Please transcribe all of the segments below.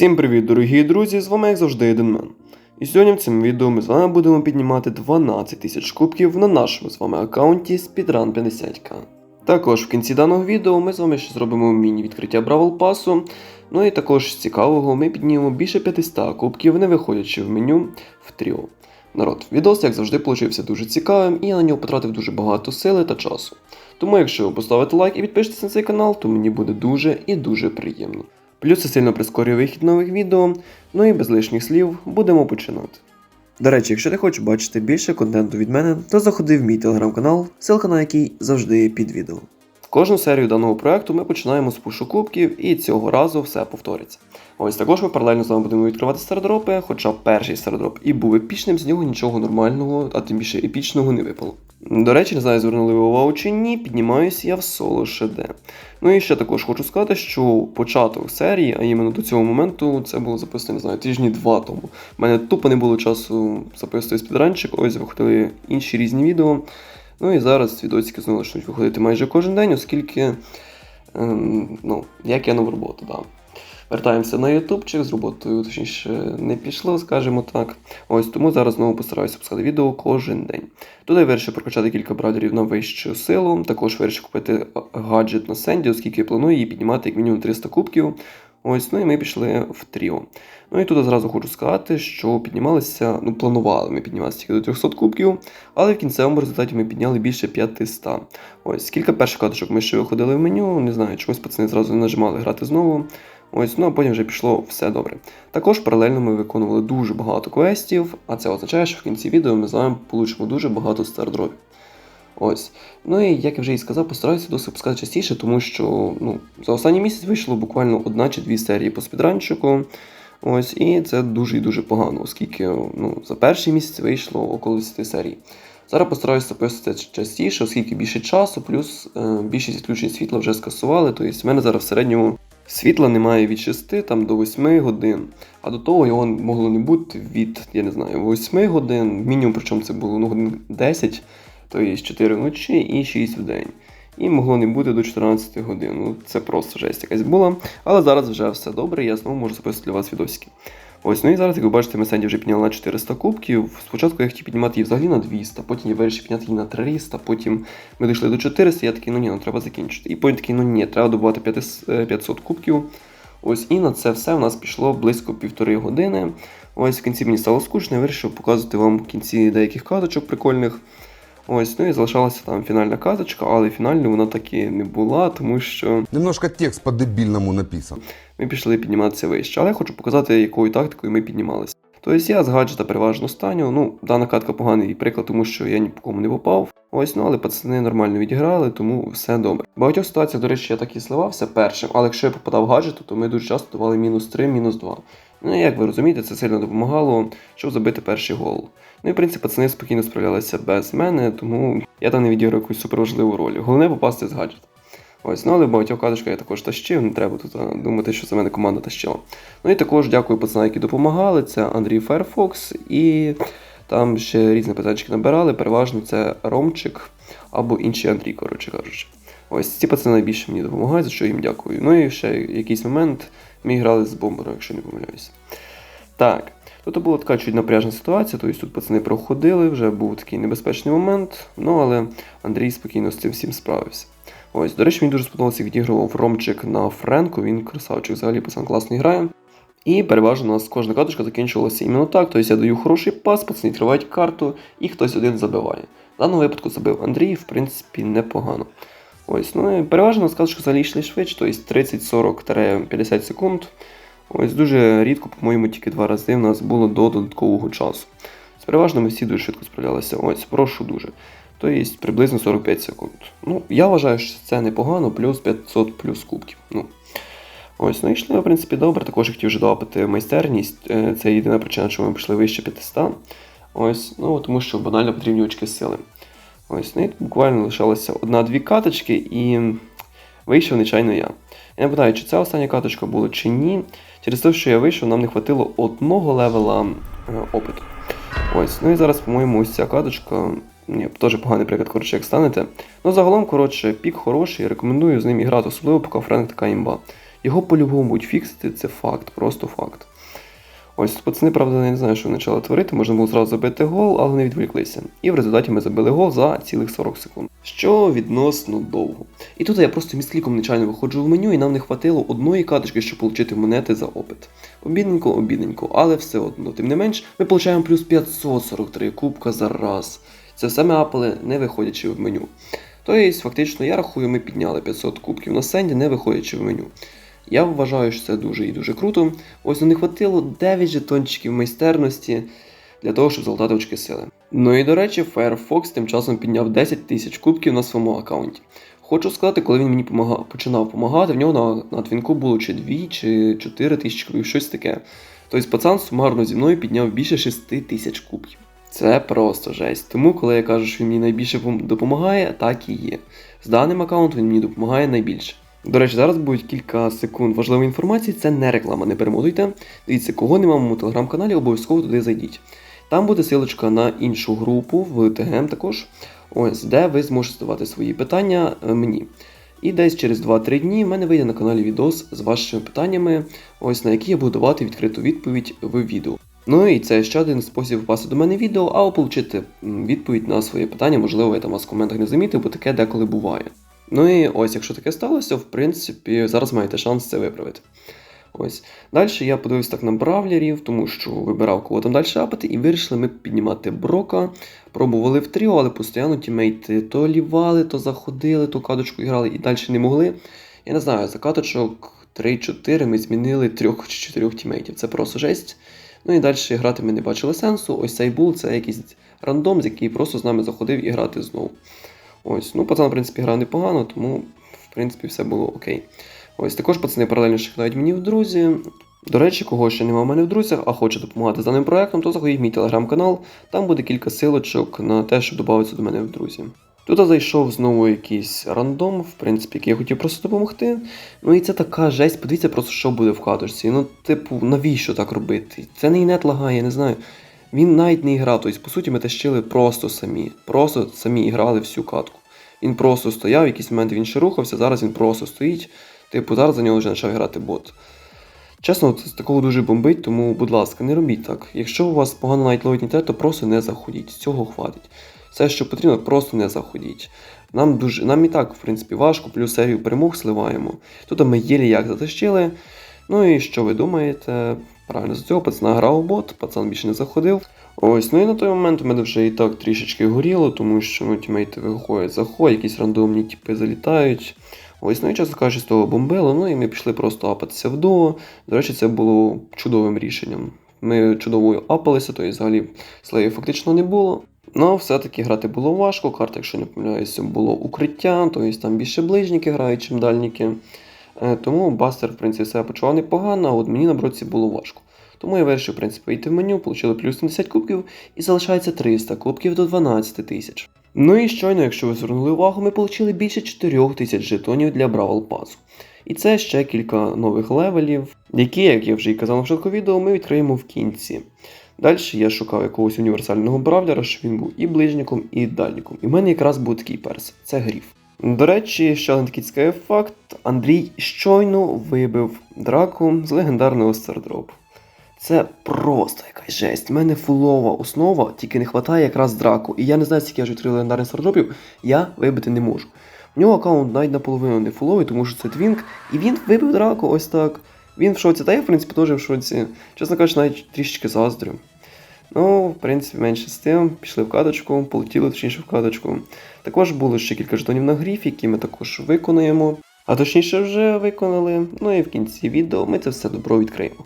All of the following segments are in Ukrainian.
Всім привіт, дорогі друзі! З вами як завжди Еденмен. І сьогодні в цьому відео ми з вами будемо піднімати 12 тисяч кубків на нашому з вами аккаунті Speedrun 50к. Також в кінці даного відео ми з вами ще зробимо міні-відкриття Бравл Пасу. Ну і також з цікавого ми піднімемо більше 500 кубків, не виходячи в меню в тріо. Народ, відос, як завжди, получився дуже цікавим, і я на нього потратив дуже багато сили та часу. Тому, якщо ви поставите лайк і підпишетесь на цей канал, то мені буде дуже і дуже приємно. Плюс це сильно прискорює вихід нових відео. Ну і без лишніх слів будемо починати. До речі, якщо ти хочеш бачити більше контенту від мене, то заходи в мій телеграм-канал, ссылка на який завжди під відео. Кожну серію даного проекту ми починаємо з пушу кубків, і цього разу все повториться. Ось також ми паралельно з вами будемо відкривати стардропи, хоча перший стардроп і був епічним, з нього нічого нормального, а тим більше епічного не випало. До речі, не знаю, звернули ви увагу чи ні, піднімаюсь я в соло ШД. Ну і ще також хочу сказати, що початок серії, а іменно до цього моменту, це було записано, не знаю, тижні два тому. У мене тупо не було часу записувати спідранчик, ось виходили інші різні відео. Ну і зараз відосики знову почнуть виходити майже кожен день, оскільки, ем, ну, як я нову роботу, да. Вертаємося на ютубчик, з роботою точніше не пішло, скажімо так. Ось тому зараз знову постараюся пускати відео кожен день. Тут я вирішив прокачати кілька браузерів на вищу силу. Також вирішив купити гаджет на Сенді, оскільки я планую її піднімати як мінімум 300 кубків. Ось, ну і ми пішли в тріо. Ну і тут зразу хочу сказати, що піднімалися, ну планували ми підніматися тільки до 300 кубків, але в кінцевому результаті ми підняли більше 500. Ось, кілька перших каточок ми ще виходили в меню, не знаю, чогось пацани зразу не нажимали грати знову. Ось, ну а потім вже пішло все добре. Також паралельно ми виконували дуже багато квестів, а це означає, що в кінці відео ми з вами получимо дуже багато стардропів. Ось. Ну і як я вже і сказав, постараюся досить пускати частіше, тому що ну, за останній місяць вийшло буквально одна чи дві серії по спідранчику. Ось, і це дуже і дуже погано, оскільки ну, за перший місяць вийшло около 10 серій. Зараз постараюся записувати частіше, оскільки більше часу, плюс е, більшість відключень світла вже скасували. Тобто в мене зараз в середньому світла немає від 6 там, до 8 годин. А до того його могло не бути від, я не знаю, 8 годин, мінімум, причому це було ну, годин 10, тобто 4 вночі і 6 в день. І могло не бути до 14 годин. Ну, це просто жесть якась була. Але зараз вже все добре, я знову можу записувати для вас відосики. Ось, ну і зараз, як ви бачите, ми Сенді вже підняли на 400 кубків. Спочатку я хотів піднімати її взагалі на 200, потім я вирішив підняти її на 300, потім ми дійшли до 400, я такий, ну ні, ну треба закінчити. І потім такий, ну ні, треба добувати 500 кубків. Ось і на це все у нас пішло близько півтори години. Ось в кінці мені стало скучно, я вирішив показувати вам в кінці деяких каточок прикольних. Ось, ну і залишалася там фінальна казочка, але фінальною вона таки не була, тому що Немножко текст по-дебільному написан. ми пішли підніматися вище. Але я хочу показати, якою тактикою ми піднімалися. Тобто я з гаджета переважно станю. Ну, дана катка поганий приклад, тому що я ні по кому не попав. Ось, ну але пацани нормально відіграли, тому все добре. В багатьох ситуаціях, до речі, я так і сливався першим, але якщо я попадав в гаджету, то ми дуже часто давали мінус 3, мінус 2. Ну, як ви розумієте, це сильно допомагало, щоб забити перший гол. Ну і в принципі пацани спокійно справлялися без мене, тому я там не відіграв якусь суперважливу роль. Головне попасти з гаджета. Ось, ну але багатьох каточках я також тащив, не треба тут думати, що за мене команда тащила. Ну і також дякую пацанам, які допомагали. Це Андрій Ферфокс і там ще різні питанчики набирали. Переважно це Ромчик або інший Андрій, коротше кажучи. Ось ці пацани найбільше мені допомагають, за що їм дякую. Ну і ще якийсь момент ми грали з бомбером, якщо не помиляюся. Так. Тут була така чуть напряжна ситуація, тобто тут пацани проходили, вже був такий небезпечний момент, ну але Андрій спокійно з цим всім справився. Ось, до речі, мені дуже сподобалося, відігрував Ромчик на Френку, він красавчик, взагалі пацан класно грає. І переважно у нас кожна каточка закінчувалася іменно так. Тобто я даю хороший пас, пацани відкривають карту і хтось один забиває. В даному випадку забив Андрій, в принципі, непогано. Ось, ну переважно у нас каточки взагалі йшли швидше, тобто 30-40-50 секунд. Ось дуже рідко, по-моєму, тільки два рази в нас було до додаткового часу. З переважно ми всі дуже швидко справлялися. Ось, прошу дуже. Тобто приблизно 45 секунд. Ну, я вважаю, що це непогано, плюс 500 плюс кубків. Ну, Ось, ну йшли, в принципі, добре. Також хотів вже долапити майстерність. Е, Це єдина причина, чому ми пішли вище 500. Ось, ну тому що банально потрібні очки сили. Ось, ну і буквально лишалося одна-дві каточки, і вийшов, нечайно я. Я не питаю, чи це остання каточка була, чи ні. Через те, що я вийшов, нам не хватило одного левела е, опиту. Ось, ну і зараз, по-моєму, ось ця каточка. Ні, теж поганий приклад, коротше, як станете. Ну, загалом, коротше, пік хороший, рекомендую з ним грати, особливо поки Френк така імба. Його по-любому будуть фіксити, це факт, просто факт. Ось пацани, правда, не знаю, що вони почали творити. Можна було зразу забити гол, але не відволіклися. І в результаті ми забили гол за цілих 40 секунд. Що відносно довго. І тут я просто міскліком нечайно виходжу в меню, і нам не хватило одної карточки, щоб отримати монети за опит. Обідненько, обідненько, але все одно. Тим не менш, ми отримуємо плюс 543 кубка за раз. Це все ми апали, не виходячи в меню. Тобто, фактично, я рахую, ми підняли 500 кубків на сенді, не виходячи в меню. Я вважаю, що це дуже і дуже круто. Ось ну, не хватило 9 жетончиків майстерності для того, щоб залутати очки сили. Ну і до речі, Firefox тим часом підняв 10 тисяч кубків на своєму аккаунті. Хочу сказати, коли він мені помагав, починав допомагати, в нього на, на твінку було чи 2, чи 4 тисячі кубків, щось таке. Тобто пацан сумарно зі мною підняв більше 6 тисяч кубків. Це просто жесть. Тому, коли я кажу, що він мені найбільше допомагає, так і є. З даним аккаунтом він мені допомагає найбільше. До речі, зараз будуть кілька секунд важливої інформації, це не реклама, не перемотуйте. Дивіться, кого нема в моєму телеграм-каналі, обов'язково туди зайдіть. Там буде силочка на іншу групу в ТГМ також, ось, де ви зможете задавати свої питання е, мені. І десь через 2-3 дні в мене вийде на каналі відос з вашими питаннями, ось на які я буду давати відкриту відповідь в відео. Ну і це ще один спосіб попасти до мене відео, а отримати відповідь на своє питання, можливо, я там вас в коментах не замітив, бо таке деколи буває. Ну і ось, якщо таке сталося, в принципі, зараз маєте шанс це виправити. Ось. Далі я подивився так на бравлерів, тому що вибирав кого там далі апати, і вирішили ми піднімати брока. Пробували в тріо, але постійно тімейти то лівали, то заходили, то каточку грали і далі не могли. Я не знаю, за каточок 3-4 ми змінили 3 чи 4 тімейтів. Це просто жесть. Ну і далі грати ми не бачили сенсу. Ось цей бул це якийсь рандом, з який просто з нами заходив і грати знову. Ось, ну, пацан, в принципі, грав непогано, тому, в принципі, все було окей. Ось також пацани паралельно шукають мені в друзі. До речі, кого ще немає в мене в друзях, а хоче допомагати з даним проектом, то заходіть в мій телеграм-канал, там буде кілька силочок на те, щоб додатися до мене в друзі. Тут зайшов знову якийсь рандом, в принципі, який я хотів просто допомогти. Ну і це така жесть, подивіться просто, що буде в каточці. Ну, типу, навіщо так робити? Це не інет лагає, я не знаю. Він навіть не грав, тобто, по суті, ми тащили просто самі. Просто самі грали всю катку. Він просто стояв, в якийсь момент він ще рухався, зараз він просто стоїть. Типу, зараз за нього вже почав грати бот. Чесно, з такого дуже бомбить, тому, будь ласка, не робіть так. Якщо у вас погано навіть ловить інтернет, то просто не заходіть. Цього хватить. Все, що потрібно, просто не заходіть. Нам дуже, нам і так, в принципі, важко, плюс серію перемог сливаємо. Тут ми єлі як затащили. Ну і що ви думаєте? Правильно, з цього пацана грав бот, пацан більше не заходив. Ось, ну і на той момент у мене вже і так трішечки горіло, тому що ну, тімейти виходять, заходять, якісь рандомні типи залітають. Ось, ну і чесно кажучи, з того бомбило, ну і ми пішли просто апатися в дуо. До речі, це було чудовим рішенням. Ми чудово апалися, то і взагалі слеїв фактично не було. Ну, все-таки грати було важко, карта, якщо не помиляюся, було укриття, тобто там більше ближніки грають, чим дальніки. Е, Тому Бастер, в принципі, себе почував непогано, а от мені на броці було важко. Тому я вирішив, в принципі, йти в меню, отримали плюс 70 кубків і залишається 300 кубків до 12 тисяч. Ну і щойно, якщо ви звернули увагу, ми отримали більше 4 тисяч жетонів для Бравл Пасу. І це ще кілька нових левелів, які, як я вже і казав на початку відео, ми відкриємо в кінці. Далі я шукав якогось універсального бравлера, щоб він був і ближніком, і дальніком. І в мене якраз був такий перс це гріф. До речі, ще один такий цікавий факт: Андрій щойно вибив драку з легендарного стардропу. Це просто якась жесть. У мене фулова основа, тільки не вистачає якраз драку. І я не знаю, скільки я вже відкрив легендарних стардропів, я вибити не можу. У нього аккаунт навіть наполовину не фуловий, тому що це твінк, і він вибив драку ось так. Він в шоці, та я, в принципі, теж в шоці. Чесно кажучи, навіть трішечки заздрю. Ну, в принципі, менше з тим, пішли в каточку, полетіли точніше в каточку. Також було ще кілька жетонів на гріф, які ми також виконуємо. А точніше вже виконали. Ну і в кінці відео ми це все добро відкриємо.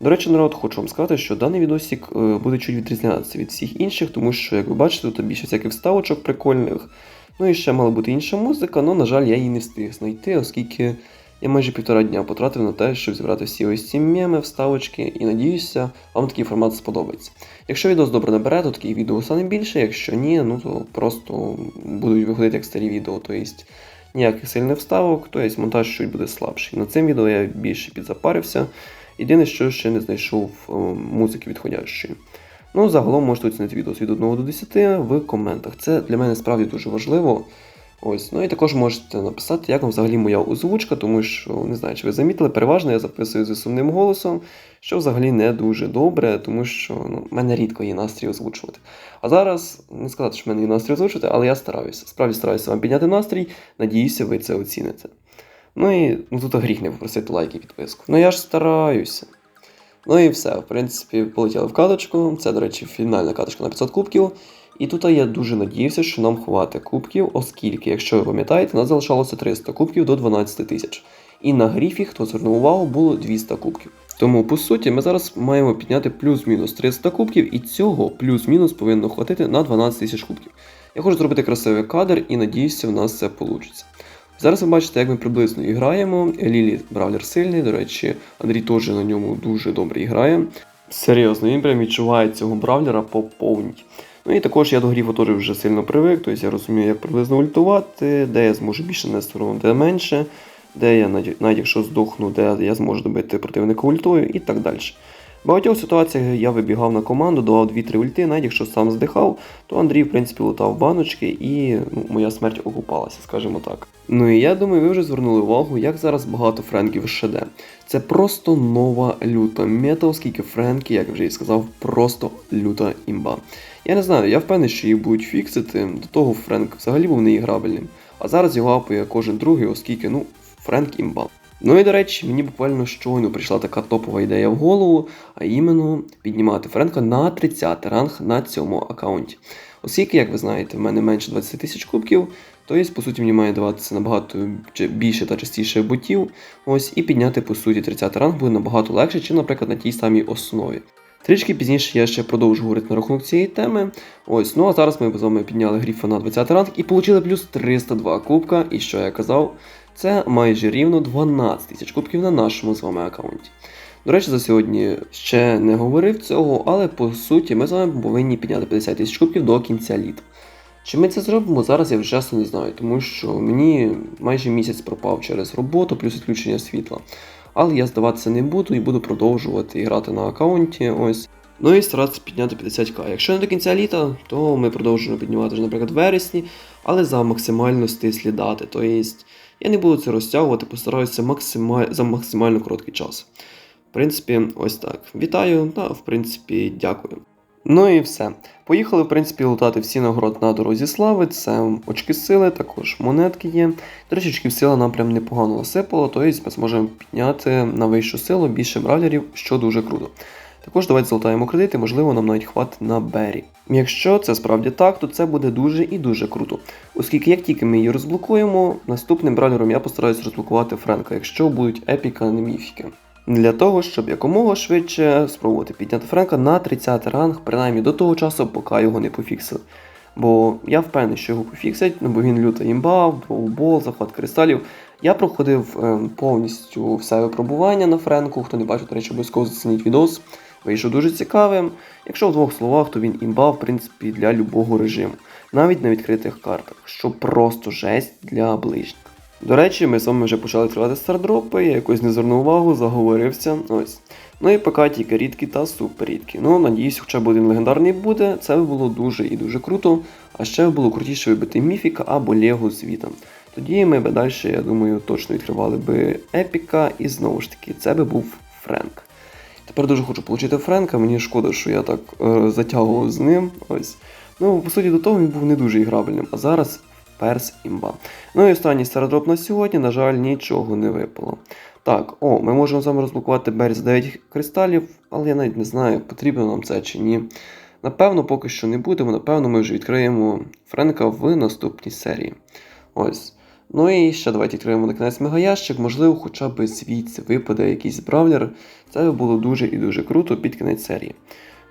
До речі, народ, хочу вам сказати, що даний відосик е, буде чуть відрізнятися від всіх інших, тому що, як ви бачите, тут більше всяких вставочок прикольних. Ну і ще мала бути інша музика, але, на жаль, я її не встиг знайти, оскільки я майже півтора дня потратив на те, щоб зібрати всі ось ці меми, вставочки, і надіюся, вам такий формат сподобається. Якщо відео добре набере, то таких відео стане більше, якщо ні, ну то просто будуть виходити як старі відео, тобто ніяких сильних вставок, тобто монтаж чуть буде слабший. На цим відео я більше підзапарився. Єдине, що ще не знайшов е, музики відходящої. Ну, загалом можете оцінити відео від 1 до 10 в коментах. Це для мене справді дуже важливо. Ось, ну і також можете написати, як вам взагалі моя озвучка, тому що не знаю, чи ви замітили, переважно я записую зі сумним голосом, що взагалі не дуже добре, тому що ну, в мене рідко є настрій озвучувати. А зараз не сказати, що в мене є настрій озвучувати, але я стараюся. Справді стараюся вам підняти настрій. Надіюся, ви це оціните. Ну і ну, тут гріх не попросити лайк і підписку. Ну я ж стараюся. Ну і все, в принципі, полетіли в каточку. Це, до речі, фінальна каточка на 500 кубків. І тут я дуже надіявся, що нам хватить кубків, оскільки, якщо ви пам'ятаєте, нас залишалося 300 кубків до 12 тисяч. І на гріфі, хто звернув увагу, було 200 кубків. Тому, по суті, ми зараз маємо підняти плюс-мінус 300 кубків, і цього плюс-мінус повинно хватити на 12 тисяч кубків. Я хочу зробити красивий кадр і надіюся, в нас це вийде. Зараз ви бачите, як ми приблизно граємо. Лілі Бравлер сильний, до речі, Андрій теж на ньому дуже добре грає. Серйозно, він прям відчуває цього бравлера по повній. Ну і також я до гріфу теж вже сильно привик, тобто я розумію, як приблизно ультувати, де я зможу більше нести урон, де менше, де я навіть якщо здохну, де я зможу добити противника ультою і так далі. В багатьох ситуаціях я вибігав на команду, давав 2-3 ульти, навіть якщо сам здихав, то Андрій, в принципі, лутав баночки і ну, моя смерть окупалася, скажімо так. Ну і я думаю, ви вже звернули увагу, як зараз багато френків ШД. Це просто нова люта мета, оскільки френки, як вже і сказав, просто люта імба. Я не знаю, я впевнений, що їх будуть фіксити. До того Френк взагалі був неіграбельним. А зараз його апає кожен другий, оскільки, ну, Френк імба. Ну і до речі, мені буквально щойно прийшла така топова ідея в голову, а іменно піднімати Френка на 30 ранг на цьому аккаунті. Оскільки, як ви знаєте, в мене менше 20 тисяч кубків, то є, по суті, мені має даватися набагато більше та частіше ботів. Ось, і підняти, по суті, 30 ранг буде набагато легше, чим, наприклад, на тій самій основі. Трішки пізніше я ще продовжу говорити на рахунок цієї теми. Ось, ну а зараз ми з вами підняли гріфа на 20 ранг і отримали плюс 302 кубка. І що я казав, це майже рівно 12 тисяч кубків на нашому з вами аккаунті. До речі, за сьогодні ще не говорив цього, але по суті ми з вами повинні підняти 50 тисяч кубків до кінця літа. Чи ми це зробимо, зараз я вже чесно не знаю, тому що мені майже місяць пропав через роботу плюс відключення світла. Але я здаватися не буду і буду продовжувати грати на аккаунті. Ось. Ну і старатися підняти 50к. Якщо не до кінця літа, то ми продовжуємо піднімати вже, наприклад, в вересні, але за максимально стислі дати. Тобто я не буду це розтягувати, постараюся максималь... за максимально короткий час. В принципі, ось так. Вітаю та, в принципі, дякую. Ну і все. Поїхали, в принципі, лутати всі нагород на дорозі слави. Це очки сили, також монетки є. Речі, очків нам прям непогано насипало, тобто ми зможемо підняти на вищу силу більше бравлерів, що дуже круто. Також давайте золотаємо кредити, можливо, нам навіть хватить на Бері. Якщо це справді так, то це буде дуже і дуже круто. Оскільки як тільки ми її розблокуємо, наступним бравлером я постараюсь розблокувати Френка, якщо будуть епіка, не міфіки. Для того, щоб якомога швидше спробувати підняти Френка на 30 ранг, принаймні до того часу, поки його не пофіксили. Бо я впевнений, що його пофіксять, ну бо він люта імба, бол, захват кристалів. Я проходив е, повністю все випробування на Френку. Хто не бачив, до речі, обов'язково зацініть відос. Вийшов дуже цікавим. Якщо в двох словах, то він імба, в принципі, для любого режиму, навіть на відкритих картах, що просто жесть для ближніх. До речі, ми з вами вже почали тривати стардропи, я якось не звернув увагу, заговорився. Ось. Ну і поки тільки рідкі та супер рідкі. Ну, надіюсь, хоча б один легендарний буде, це було дуже і дуже круто. А ще було крутіше вибити міфіка або Лего звітом. Тоді ми б далі, я думаю, точно відкривали би епіка, і знову ж таки, це би був Френк. Тепер дуже хочу отримати Френка, мені шкода, що я так е, затягував з ним. Ось. Ну, по суті, до того він був не дуже іграбельним, а зараз перс імба. Ну і останній стародроп на сьогодні, на жаль, нічого не випало. Так, о, ми можемо з вами розблокувати Беррі 9 кристалів, але я навіть не знаю, потрібно нам це чи ні. Напевно, поки що не будемо, напевно, ми вже відкриємо Френка в наступній серії. Ось. Ну і ще давайте відкриємо на кінець мегаящик, можливо, хоча б звідси випаде якийсь бравлер. Це було дуже і дуже круто під кінець серії.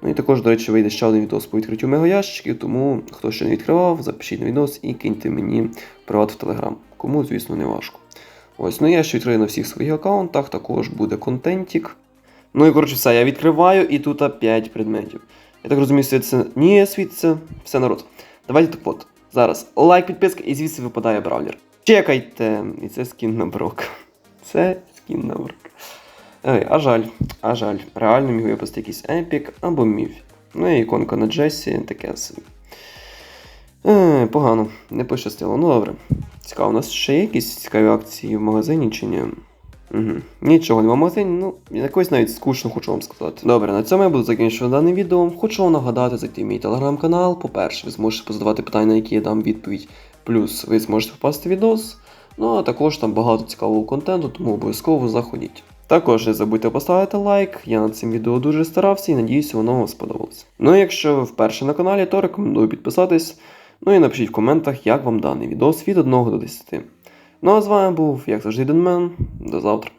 Ну і також, до речі, вийде ще один відос по відкриттю мегаящиків, тому хто ще не відкривав, запишіть на відос і киньте мені приват в Телеграм. Кому, звісно, не важко. Ось, ну я ще відкрию на всіх своїх аккаунтах, також буде контентик. Ну і коротше все, я відкриваю і тут 5 предметів. Я так розумію, світиться. Ні, світиться. Все народ. Давайте так от. Зараз лайк, підписка і звідси випадає бравлер. Чекайте! І це скін на брок. Це скін на брок. Ой, а жаль, а жаль. Реально міг випасти якийсь епік або міф. Ну і іконка на Джесі, таке собі. Е, погано, не пощастило. Ну добре. Цікаво, у нас ще є якісь цікаві акції в магазині чи ні? Угу. Нічого нема в магазині, ну, якось навіть скучно хочу вам сказати. Добре, на цьому я буду закінчувати дане відео. Хочу вам нагадати зайти в мій телеграм-канал. По-перше, ви зможете позадавати питання, на які я дам відповідь. Плюс ви зможете попасти в відос. Ну а також там багато цікавого контенту, тому обов'язково заходіть. Також не забудьте поставити лайк, я над цим відео дуже старався і надіюся, воно вам сподобалось. Ну і якщо ви вперше на каналі, то рекомендую підписатись. Ну і напишіть в коментах, як вам даний відос від 1 до 10. Ну а з вами був, як завжди, Денмен. До завтра.